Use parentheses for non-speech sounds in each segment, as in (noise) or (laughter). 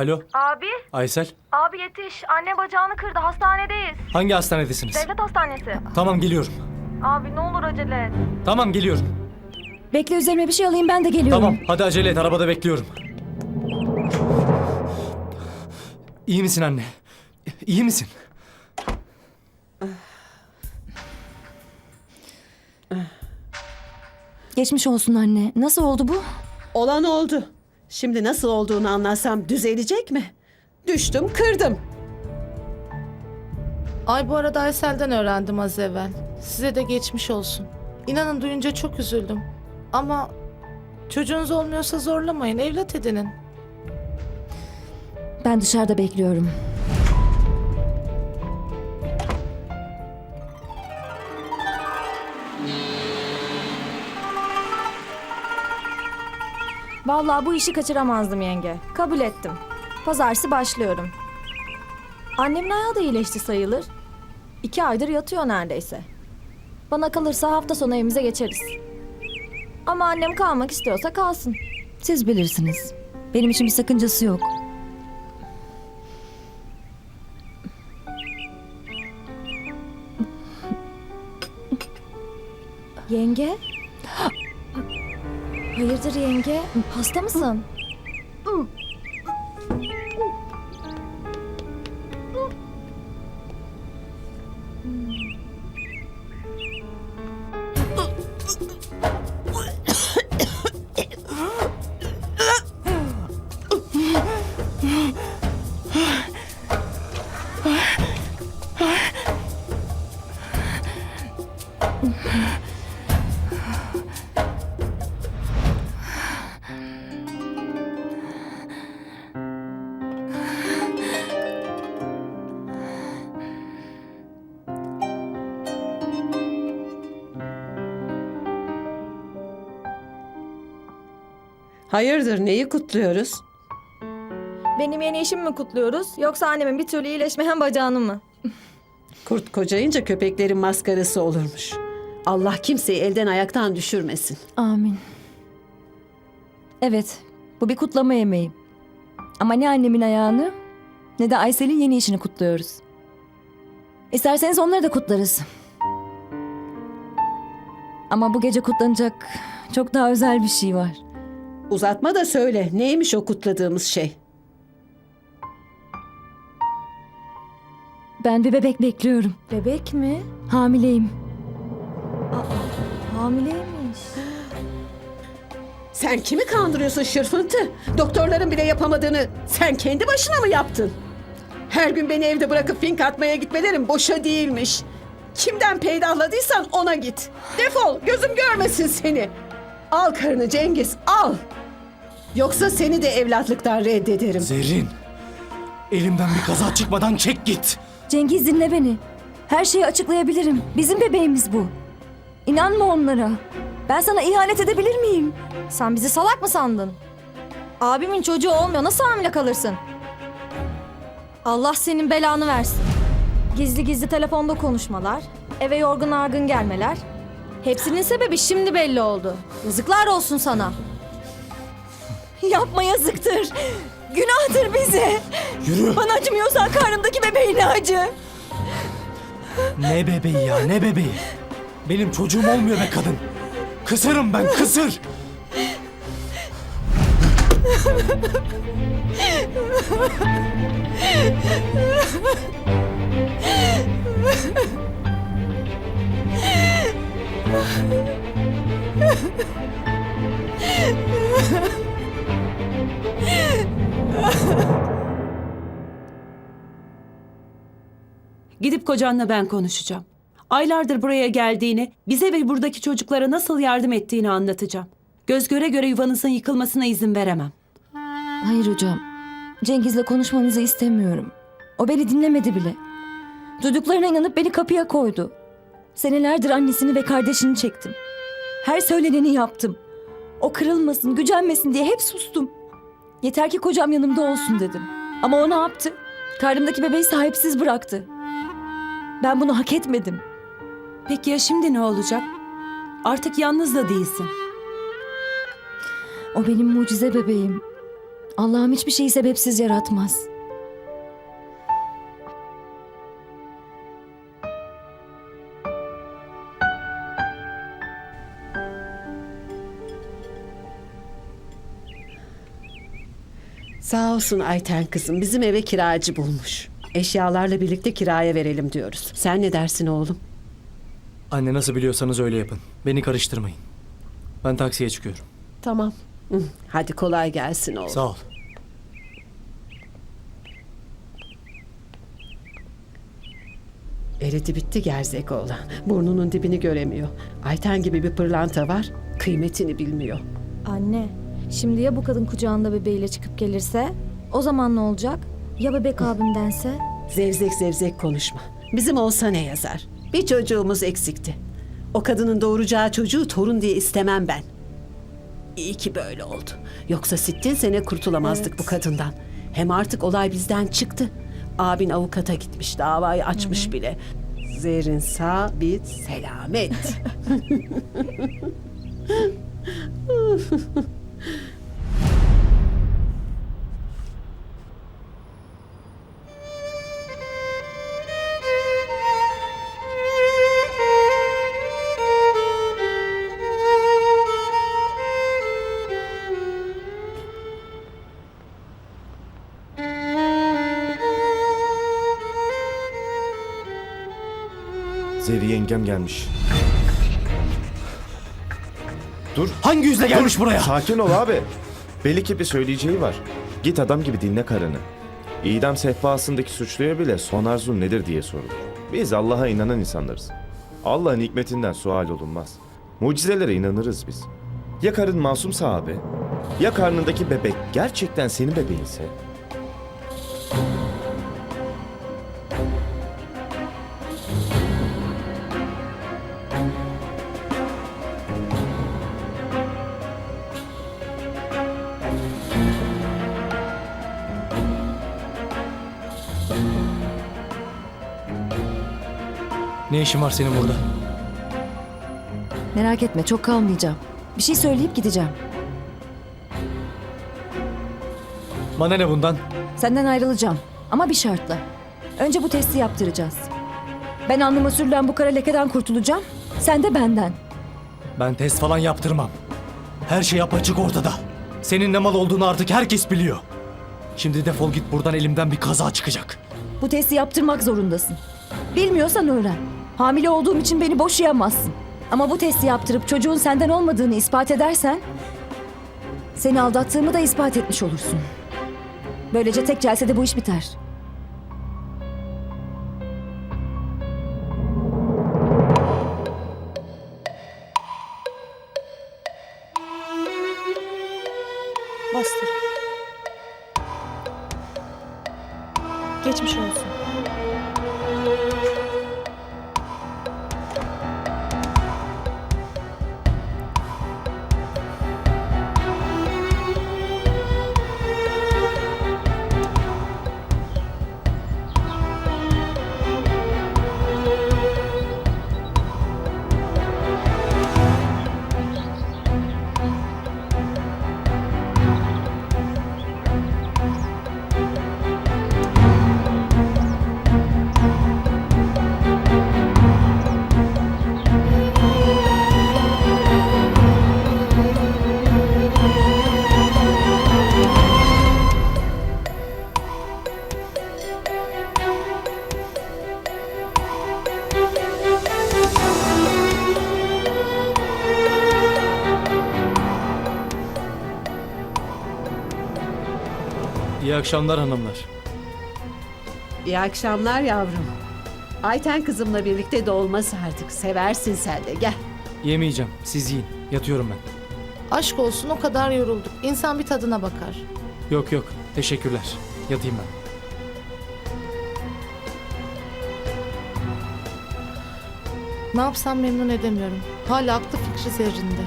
Alo, Abi, Aysel. abi yetiş. Anne bacağını kırdı. Hastanedeyiz. Hangi hastanedesiniz? Devlet hastanesi. Tamam geliyorum. Abi ne olur acele et. Tamam geliyorum. Bekle üzerime bir şey alayım ben de geliyorum. Tamam, hadi acele et. Arabada bekliyorum. İyi misin anne? İyi misin? Geçmiş olsun anne. Nasıl oldu bu? Olan oldu. Şimdi nasıl olduğunu anlatsam düzelecek mi? Düştüm, kırdım. Ay bu arada Aysel'den öğrendim az evvel. Size de geçmiş olsun. İnanın duyunca çok üzüldüm. Ama çocuğunuz olmuyorsa zorlamayın, evlat edinin. Ben dışarıda bekliyorum. Vallahi bu işi kaçıramazdım yenge. Kabul ettim. Pazartesi başlıyorum. Annemin ayağı da iyileşti sayılır. İki aydır yatıyor neredeyse. Bana kalırsa hafta sonu evimize geçeriz. Ama annem kalmak istiyorsa kalsın. Siz bilirsiniz. Benim için bir sakıncası yok. Yenge? Hayırdır yenge? Hasta mısın? Hayırdır, neyi kutluyoruz? Benim yeni işimi mi kutluyoruz? Yoksa annemin bir türlü iyileşmeyen bacağını mı? (laughs) Kurt kocayınca köpeklerin maskarası olurmuş. Allah kimseyi elden ayaktan düşürmesin. Amin. Evet, bu bir kutlama yemeği. Ama ne annemin ayağını ne de Aysel'in yeni işini kutluyoruz. İsterseniz onları da kutlarız. Ama bu gece kutlanacak çok daha özel bir şey var. Uzatma da söyle, neymiş o kutladığımız şey? Ben bir bebek bekliyorum. Bebek mi? Hamileyim. Hamileymiş. (gasps) Sen kimi kandırıyorsun şırfıntı? Doktorların bile yapamadığını sen kendi başına mı yaptın? Her gün beni evde bırakıp fink atmaya gitmelerin boşa değilmiş. Kimden peydahladıysan ona git. Defol, gözüm görmesin seni. Al karını Cengiz, al. Yoksa seni de evlatlıktan reddederim. Zerrin. Elimden bir kaza çıkmadan çek git. Cengiz dinle beni. Her şeyi açıklayabilirim. Bizim bebeğimiz bu. İnanma onlara. Ben sana ihanet edebilir miyim? Sen bizi salak mı sandın? Abimin çocuğu olmuyor. Nasıl hamile kalırsın? Allah senin belanı versin. Gizli gizli telefonda konuşmalar, eve yorgun argın gelmeler. Hepsinin sebebi şimdi belli oldu. Yazıklar olsun sana. Yapma yazıktır. Günahtır bize. Yürü. Bana acımıyorsan karnımdaki bebeğine acı. Ne bebeği ya, ne bebeği? Benim çocuğum olmuyor be kadın. Kısırım ben, kısır. (laughs) (laughs) Gidip kocanla ben konuşacağım. Aylardır buraya geldiğini, bize ve buradaki çocuklara nasıl yardım ettiğini anlatacağım. Göz göre göre yuvanızın yıkılmasına izin veremem. Hayır hocam. Cengiz'le konuşmanızı istemiyorum. O beni dinlemedi bile. Duyduklarına inanıp beni kapıya koydu. Senelerdir annesini ve kardeşini çektim. Her söyleneni yaptım. O kırılmasın, gücenmesin diye hep sustum. Yeter ki kocam yanımda olsun dedim. Ama o ne yaptı? Karnımdaki bebeği sahipsiz bıraktı. Ben bunu hak etmedim. Peki ya şimdi ne olacak? Artık yalnız da değilsin. O benim mucize bebeğim. Allah'ım hiçbir şeyi sebepsiz yaratmaz. Sağ olsun Ayten kızım bizim eve kiracı bulmuş. Eşyalarla birlikte kiraya verelim diyoruz. Sen ne dersin oğlum? Anne nasıl biliyorsanız öyle yapın. Beni karıştırmayın. Ben taksiye çıkıyorum. Tamam. Hı, Hadi kolay gelsin oğlum. Sağ ol. Eridi bitti gerzek oğlan. Burnunun dibini göremiyor. Ayten gibi bir pırlanta var. Kıymetini bilmiyor. Anne, şimdi ya bu kadın kucağında bebeğiyle çıkıp gelirse? O zaman ne olacak? Ya bebek abimdense? Zevzek zevzek konuşma. Bizim olsa ne yazar? Bir çocuğumuz eksikti. O kadının doğuracağı çocuğu torun diye istemem ben. İyi ki böyle oldu. Yoksa sittin sene kurtulamazdık bu kadından. Hem artık olay bizden çıktı. Abin avukata gitmiş, davayı açmış bile. Zerrin sabit selamet. (laughs) (laughs) (laughs) Zeri yengem gelmiş. Dur. Hangi yüzle gelmiş buraya? Sakin ol abi. Belli ki bir söyleyeceği var. Git adam gibi dinle karını. İdam sehpasındaki suçluya bile son arzun nedir diye sorulur. Biz Allah'a inanan insanlarız. Allah'ın hikmetinden sual olunmaz. Mucizelere inanırız biz. Ya karın masumsa abi? Ya karnındaki bebek gerçekten senin bebeğinse? Ne işin var senin burada? Merak etme çok kalmayacağım. Bir şey söyleyip gideceğim. Bana ne bundan? Senden ayrılacağım ama bir şartla. Önce bu testi yaptıracağız. Ben alnıma sürülen bu kara lekeden kurtulacağım. Sen de benden. Ben test falan yaptırmam. Her şey apaçık ortada. Senin ne mal olduğunu artık herkes biliyor. Şimdi defol git buradan elimden bir kaza çıkacak. Bu testi yaptırmak zorundasın. Bilmiyorsan öğren. Hamile olduğum için beni boşayamazsın. Ama bu testi yaptırıp çocuğun senden olmadığını ispat edersen... ...seni aldattığımı da ispat etmiş olursun. Böylece tek celsede bu iş biter. İyi akşamlar hanımlar. İyi akşamlar yavrum. Ayten kızımla birlikte dolma sardık. Seversin sen de gel. Yemeyeceğim. Siz yiyin. Yatıyorum ben. Aşk olsun o kadar yorulduk. İnsan bir tadına bakar. Yok yok. Teşekkürler. Yatayım ben. Ne yapsam memnun edemiyorum. Hala aklı fikri zerrinde.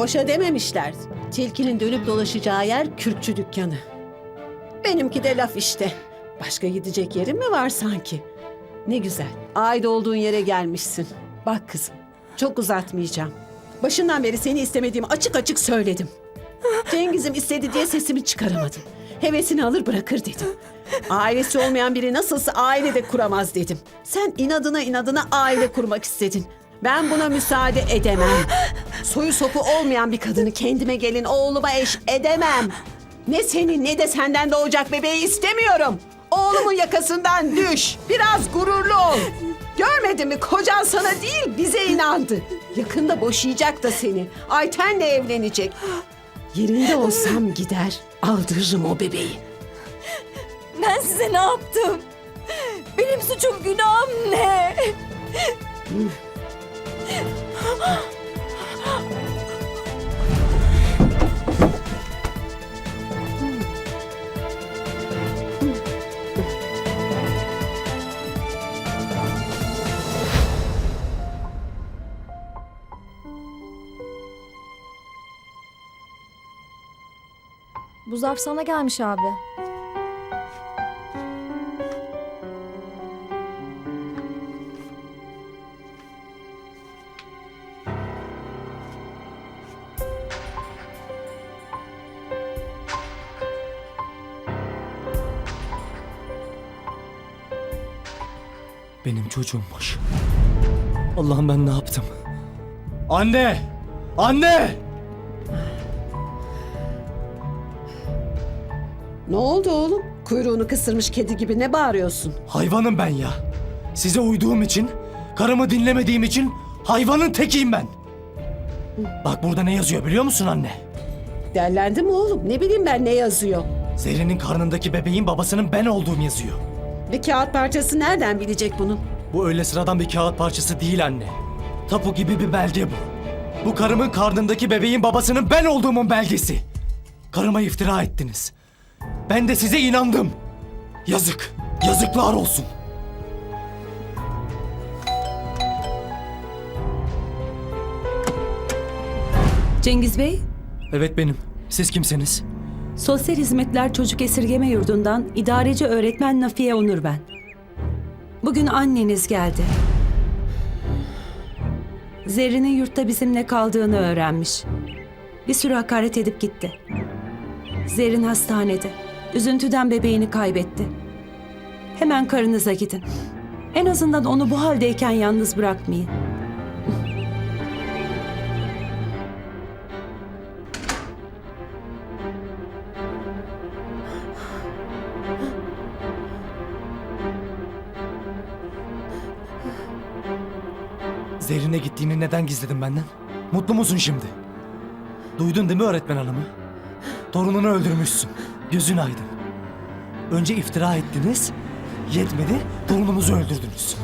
Boşa dememişler. Tilkinin dönüp dolaşacağı yer kürkçü dükkanı. Benimki de laf işte. Başka gidecek yerin mi var sanki? Ne güzel. Ait olduğun yere gelmişsin. Bak kızım, çok uzatmayacağım. Başından beri seni istemediğimi açık açık söyledim. Cengiz'im istedi diye sesimi çıkaramadım. Hevesini alır bırakır dedim. Ailesi olmayan biri nasılsa aile de kuramaz dedim. Sen inadına inadına aile kurmak istedin. Ben buna müsaade edemem. Soyu sopu olmayan bir kadını kendime gelin oğluma eş edemem. Ne senin ne de senden doğacak bebeği istemiyorum. Oğlumun yakasından düş. Biraz gururlu ol. Görmedin mi kocan sana değil bize inandı. Yakında boşayacak da seni. Ayten'le evlenecek. Yerinde olsam gider aldırırım o bebeği. Ben size ne yaptım? Benim suçum günahım ne? Bu zarf sana gelmiş abi. Çocuğummuş. Allah'ım ben ne yaptım? Anne! Anne! Ne oldu oğlum? Kuyruğunu kısırmış kedi gibi ne bağırıyorsun? Hayvanım ben ya. Size uyduğum için, karımı dinlemediğim için hayvanın tekiyim ben. Bak burada ne yazıyor biliyor musun anne? Derlendi mi oğlum? Ne bileyim ben ne yazıyor? Zerrin'in karnındaki bebeğin babasının ben olduğum yazıyor. Bir kağıt parçası nereden bilecek bunu? Bu öyle sıradan bir kağıt parçası değil anne. Tapu gibi bir belge bu. Bu karımın karnındaki bebeğin babasının ben olduğumun belgesi. Karıma iftira ettiniz. Ben de size inandım. Yazık. Yazıklar olsun. Cengiz Bey, Evet benim. Siz kimsiniz? Sosyal Hizmetler Çocuk Esirgeme Yurdu'ndan idareci öğretmen Nafiye Onur ben. Bugün anneniz geldi. Zerrin'in yurtta bizimle kaldığını öğrenmiş. Bir sürü hakaret edip gitti. Zerrin hastanede. Üzüntüden bebeğini kaybetti. Hemen karınıza gidin. En azından onu bu haldeyken yalnız bırakmayın. Zerrin'e gittiğini neden gizledin benden? Mutlu musun şimdi? Duydun değil mi öğretmen hanımı? Torununu öldürmüşsün. Gözün aydın. Önce iftira ettiniz. Yetmedi, torununuzu öldürdünüz.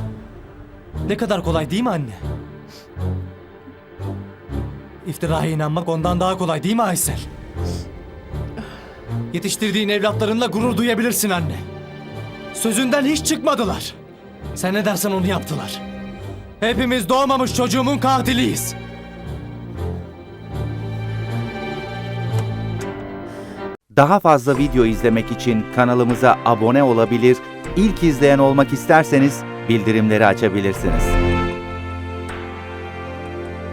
Ne kadar kolay değil mi anne? İftiraya inanmak ondan daha kolay değil mi Aysel? Yetiştirdiğin evlatlarınla gurur duyabilirsin anne. Sözünden hiç çıkmadılar. Sen ne dersen onu yaptılar. Hepimiz doğmamış çocuğumun katiliyiz. Daha fazla video izlemek için kanalımıza abone olabilir, ilk izleyen olmak isterseniz bildirimleri açabilirsiniz.